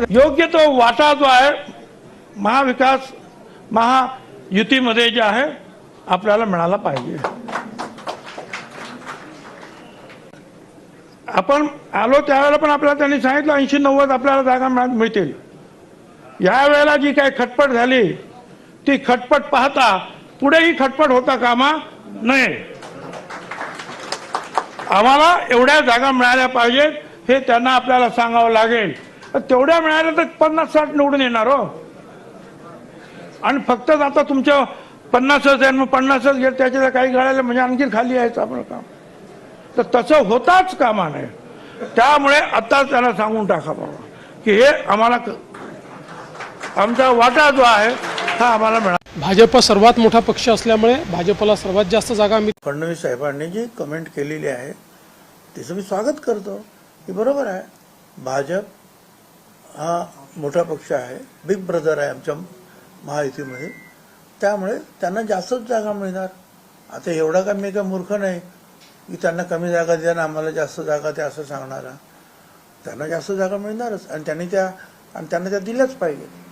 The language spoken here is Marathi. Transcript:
योग्य तो वाटा जो आहे महाविकास महायुतीमध्ये जे आहे आपल्याला मिळाला पाहिजे. आपण आलो त्यावेळेला पण आपल्याला त्यांनी सांगितलं ऐंशी नव्वद आपल्याला जागा मिळा- मिळतील. यावेळेला जी काही खटपट झाली ती खटपट पाहता पुढेही खटपट होता कामा नये. आम्हाला एवढ्या जागा मिळाल्या पाहिजेत हे त्यांना आपल्याला सांगावं लागेल. तेवढ्या मिळाल्या तर पन्नास साठ निवडून येणार हो. आणि फक्त आता तुमच्या पन्नासच आहे मग पन्नासच घेत त्याच्या काही गाड्याला म्हणजे आणखी खाली यायचं आपलं काम. तर तसं होताच कामा नये त्यामुळे आता त्यांना सांगून टाका बाबा की हे आम्हाला क- आमचा वाटा जो आहे हा आम्हाला मिळाला भाजप सर्वात मोठा पक्ष असल्यामुळे भाजपला सर्वात जास्त जागा मिळ फडणवीस साहेबांनी जी कमेंट केलेली आहे तिचं मी स्वागत करतो की बरोबर आहे. भाजप हा मोठा पक्ष आहे. बिग ब्रदर आहे आमच्या महायुतीमध्ये. त्यामुळे त्यांना जास्तच जागा मिळणार. आता एवढा का मी काय मूर्ख नाही? की त्यांना कमी जागा द्या आम्हाला जास्त जागा द्या असं सांगणारा. त्यांना जास्त जागा मिळणारच. आणि त्यांनी त्या आणि त्यांना त्या दिल्याच पाहिजे